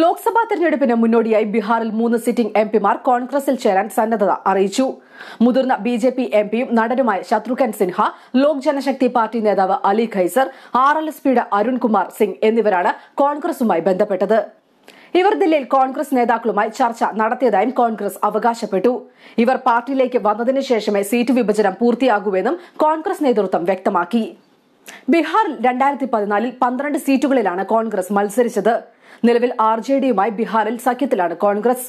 ലോക്സഭാ തെരഞ്ഞെടുപ്പിന് മുന്നോടിയായി ബീഹാറിൽ മൂന്ന് സിറ്റിംഗ് എം പിമാർ കോൺഗ്രസിൽ ചേരാൻ സന്നദ്ധത അറിയിച്ചു. മുതിർന്ന ബി ജെ പി എം പിയും നടനുമായ ശത്രുഘ്ൻ സിൻഹ ലോക് ജനശക്തി പാർട്ടി നേതാവ് Ali Qaiser R L S പിയുടെ അരുൺകുമാർ സിംഗ് എന്നിവരാണ് കോൺഗ്രസുമായി ബന്ധപ്പെട്ടത്. ഇവർ ദില്ലിയിൽ കോൺഗ്രസ് നേതാക്കളുമായി ചർച്ച നടത്തിയതായും കോൺഗ്രസ് അവകാശപ്പെട്ടു. ഇവർ പാർട്ടിയിലേക്ക് വന്നതിനു ശേഷമേ സീറ്റ് വിഭജനം പൂർത്തിയാകൂവെന്നും കോൺഗ്രസ് നേതൃത്വം വ്യക്തമാക്കി. ബീഹാറിൽ രണ്ടായിരത്തി പതിനാലിൽ പന്ത്രണ്ട് സീറ്റുകളിലാണ് കോൺഗ്രസ് മത്സരിച്ചത്. നിലവിൽ ആർ ജെ ഡിയുമായി ബീഹാറിൽ സഖ്യത്തിലാണ് കോൺഗ്രസ്.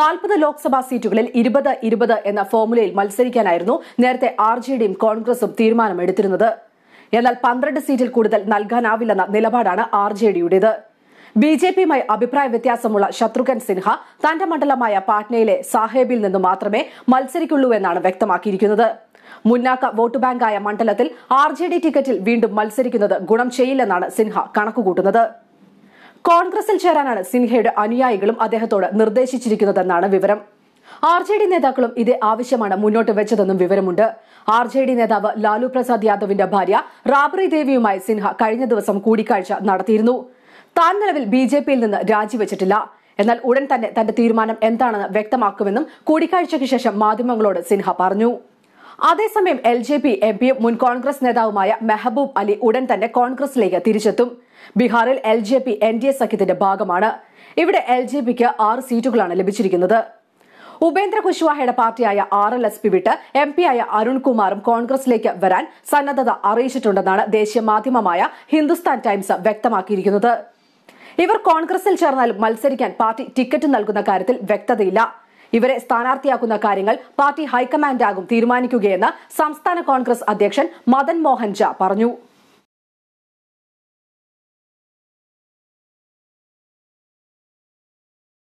നാൽപ്പത് ലോക്സഭാ സീറ്റുകളിൽ ഇരുപത് ഇരുപത് എന്ന ഫോർമുലയിൽ മത്സരിക്കാനായിരുന്നു നേരത്തെ ആർ ജെ ഡിയും കോൺഗ്രസും തീരുമാനമെടുത്തിരുന്നത്. എന്നാൽ പന്ത്രണ്ട് സീറ്റിൽ കൂടുതൽ നൽകാനാവില്ലെന്ന നിലപാടാണ് ആർ ജെ ഡിയുടേത്. ബി ജെ പിയുമായി അഭിപ്രായ വ്യത്യാസമുള്ള ശത്രുഘ്ൻ സിൻഹ തന്റെ മണ്ഡലമായ പാട്നയിലെ സാഹേബിൽ നിന്ന് മാത്രമേ മത്സരിക്കുള്ളൂ എന്നാണ് വ്യക്തമാക്കിയിരിക്കുന്നത്. മുന്നാക്ക വോട്ട് ബാങ്കായ മണ്ഡലത്തിൽ ആർ ജെ ഡി ടിക്കറ്റിൽ വീണ്ടും മത്സരിക്കുന്നത് ഗുണം ചെയ്യില്ലെന്നാണ് സിൻഹ കണക്കുകൂട്ടുന്നത്. കോൺഗ്രസിൽ ചേരാനാണ് സിൻഹയുടെ അനുയായികളും അദ്ദേഹത്തോട് നിർദ്ദേശിച്ചിരിക്കുന്നതെന്നാണ് വിവരം. ആർ ജെ ഡി നേതാക്കളും ഇതേ ആവശ്യമാണ് മുന്നോട്ട് വെച്ചതെന്നും വിവരമുണ്ട്. ആർ ജെ ഡി നേതാവ് ലാലു പ്രസാദ് യാദവിന്റെ ഭാര്യ റാബറി ദേവിയുമായി സിൻഹ കഴിഞ്ഞ ദിവസം കൂടിക്കാഴ്ച നടത്തിയിരുന്നു. താൻ നിലവിൽ ബി ജെ പിയിൽ നിന്ന് രാജിവെച്ചിട്ടില്ല. എന്നാൽ ഉടൻ തന്നെ തന്റെ തീരുമാനം എന്താണെന്ന് വ്യക്തമാക്കുമെന്നും കൂടിക്കാഴ്ചയ്ക്ക് ശേഷം മാധ്യമങ്ങളോട് സിൻഹ പറഞ്ഞു. അതേസമയം എൽ ജെ പി എം പിയും മുൻ കോൺഗ്രസ് നേതാവുമായ മെഹബൂബ് അലി ഉടൻ തന്നെ കോൺഗ്രസിലേക്ക് തിരിച്ചെത്തും. ബീഹാറിൽ L J P N D A സഖ്യത്തിന്റെ ഭാഗമാണ്. ഇവിടെ എൽ ജെ പിക്ക് ആറ് സീറ്റുകളാണ് ലഭിച്ചിരിക്കുന്നത്. ഉപേന്ദ്ര കുശ്വാഹയുടെ പാർട്ടിയായ ആർ എൽ എസ് പി വിട്ട് എം പി ആയ അരുൺകുമാറും കോൺഗ്രസിലേക്ക് വരാൻ സന്നദ്ധത അറിയിച്ചിട്ടുണ്ടെന്നാണ് ദേശീയ മാധ്യമമായ ഹിന്ദുസ്ഥാൻ ടൈംസ് വ്യക്തമാക്കിയിരിക്കുന്നത്. ഇവർ കോൺഗ്രസിൽ ചേർന്നാൽ മത്സരിക്കാൻ പാർട്ടി ടിക്കറ്റ് നൽകുന്ന കാര്യത്തിൽ വ്യക്തതയില്ല. ഇവരെ സ്ഥാനാർത്ഥിയാക്കുന്ന കാര്യങ്ങൾ പാർട്ടി ഹൈക്കമാൻഡാകും തീരുമാനിക്കുകയെന്ന് സംസ്ഥാന കോൺഗ്രസ് അധ്യക്ഷൻ മദൻ മോഹൻ ഝാ പറഞ്ഞു.